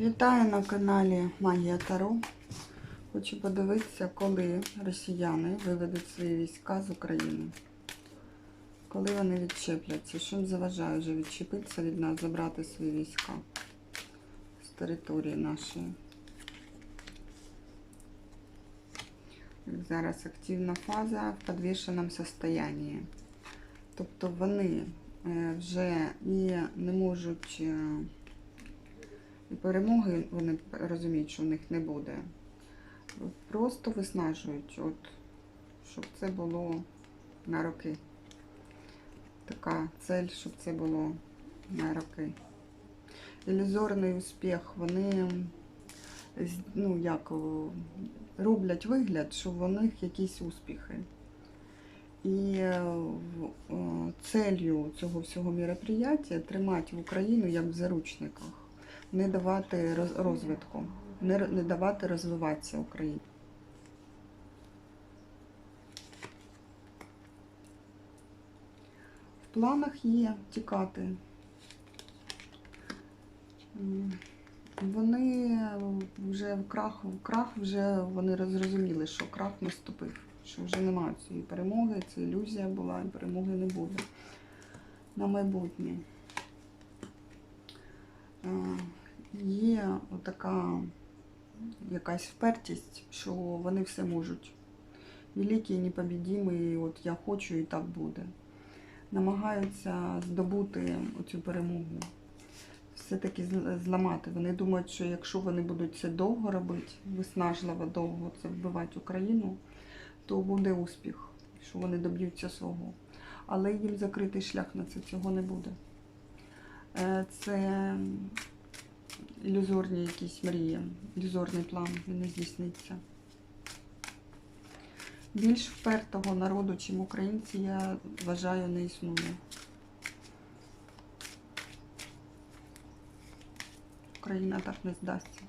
Вітаю на каналі Магія Таро. Хочу подивитися, коли росіяни виведуть свої війська з України. Коли вони відчепляться, що їм заважає вже відчепитися від нас, забрати свої війська з території нашої. Зараз активна фаза в підвішеному стані. Тобто вони е, вже і не можуть. Перемоги вони розуміють, що в них не буде. Просто виснажують, от, щоб це було на роки. Така цель, щоб це було на роки. Ілюзорний успіх, вони ну, як, роблять вигляд, що в них якісь успіхи. І е, целью цього всього мероприятия тримати в Україну як в заручниках не давати розвитку, не, не давати розвиватися Україні. В планах є тікати. Вони вже в крах, в крах вже вони зрозуміли, що крах наступив, що вже немає цієї перемоги, це ілюзія була, і перемоги не буде на майбутнє. Є така якась впертість, що вони все можуть. Великі, непобідімі, от я хочу і так буде. Намагаються здобути оцю перемогу, все-таки зламати. Вони думають, що якщо вони будуть це довго робити, виснажливо довго це вбивати Україну, то буде успіх, що вони доб'ються свого. Але їм закритий шлях на це цього не буде. Е, Це ілюзорні якісь мрії, ілюзорний план, він не здійсниться. Більш впертого народу, чим українці, я вважаю, не існує. Україна так не здасться.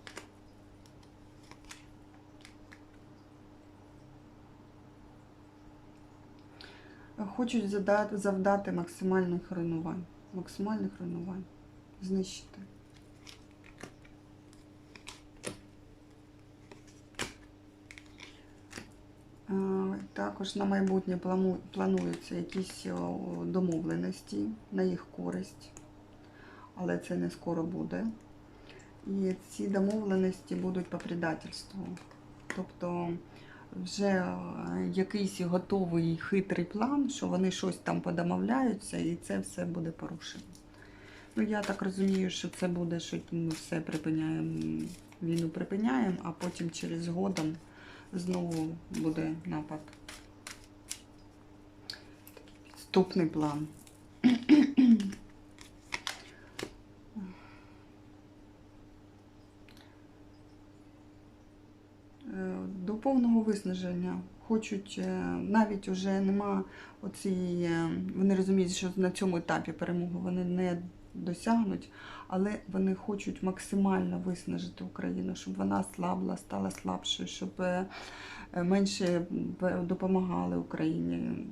Хочуть завдати максимальних руйнувань. Максимальних руйнувань. Знищити. Е, Також на майбутнє плануються якісь домовленості на їх користь, але це не скоро буде. І ці домовленості будуть по предательству. Тобто вже е, якийсь готовий хитрий план, що вони щось там подомовляються, і це все буде порушено. Ну, я так розумію, що це буде, що ми все припиняємо, війну припиняємо, а потім через годом знову буде напад. Такий підступний план. До повного виснаження хочуть, е, навіть вже нема оцієї, е, вони розуміють, що на цьому етапі перемоги вони не досягнуть, але вони хочуть максимально виснажити Україну, щоб вона слабла, стала слабшою, щоб е, менше допомагали Україні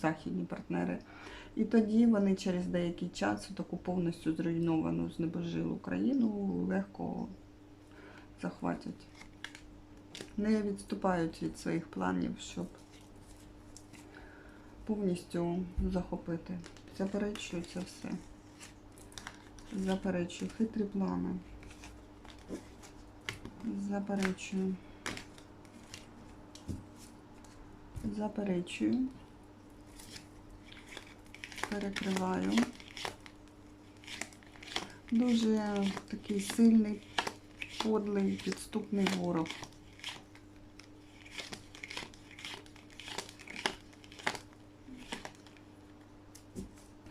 західні партнери. І тоді вони через деякий час таку повністю зруйновану, знебожилу Україну легко захватять. Не відступають від своїх планів, щоб повністю захопити. Заперечую це все. Заперечую хитрі плани. Заперечую. Заперечую. Перекриваю. Дуже такий сильний, подлий, підступний ворог.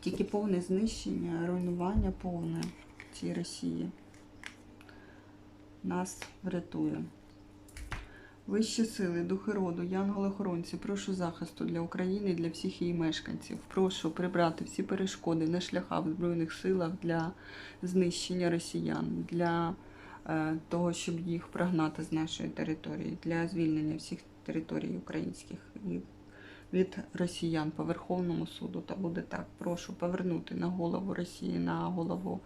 Тільки повне знищення, руйнування повне цій Росії нас врятує. Вищі сили, духи роду, янголи-охоронці, прошу захисту для України і для всіх її мешканців. Прошу прибрати всі перешкоди на шляхах в Збройних силах для знищення росіян, для е, того, щоб їх прогнати з нашої території, для звільнення всіх територій українських від росіян по Верховному суду. Та буде так. Прошу повернути на голову Росії, на голову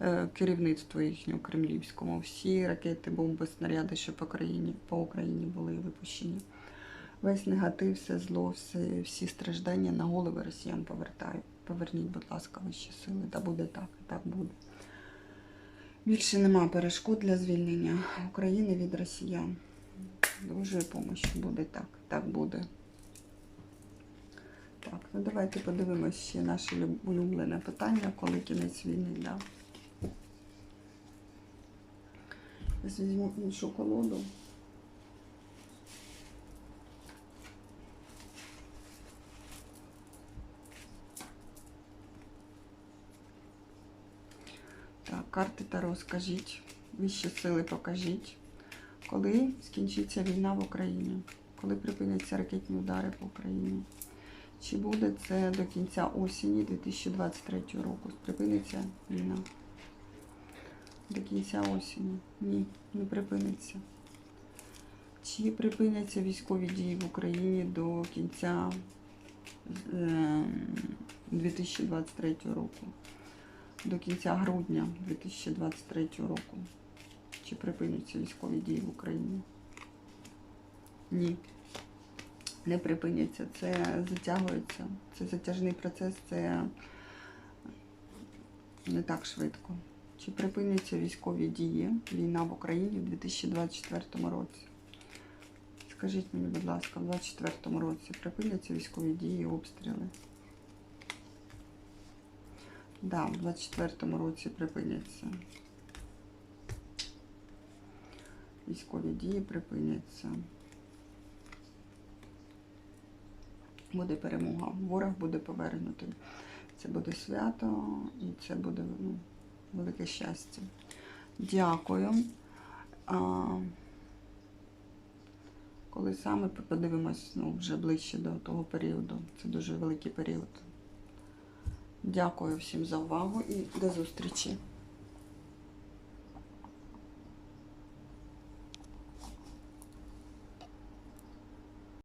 е, керівництву їхнього кремлівському. Всі ракети, бомби, снаряди, що по країні, по Україні були випущені. Весь негатив, все зло, все, всі страждання на голови росіян повертаю. Поверніть, будь ласка, вищі сили. Та буде так, і так буде. Більше нема перешкод для звільнення України від росіян. Божої помощі буде так, так буде. Так, ну давайте подивимось ще наше улюблене питання, коли кінець війни, да. Візьму іншу колоду. Так, карти Таро скажіть, вищі сили покажіть, коли скінчиться війна в Україні, коли припиняться ракетні удари по Україні. Чи буде це до кінця осені 2023 року? Припиниться війна? До кінця осені? Ні, не припиниться. Чи припиняться військові дії в Україні до кінця е, 2023 року? До кінця грудня 2023 року. Чи припиняться військові дії в Україні? Ні не припиняться. Це затягується. Це затяжний процес, це не так швидко. Чи припиняться військові дії, війна в Україні в 2024 році? Скажіть мені, будь ласка, в 2024 році припиняться військові дії, обстріли? Да, в 2024 році припиняться. Військові дії припиняться. Буде перемога. Ворог буде повернутий. Це буде свято і це буде ну, велике щастя. Дякую. А, коли саме подивимось ну, вже ближче до того періоду. Це дуже великий період. Дякую всім за увагу і до зустрічі.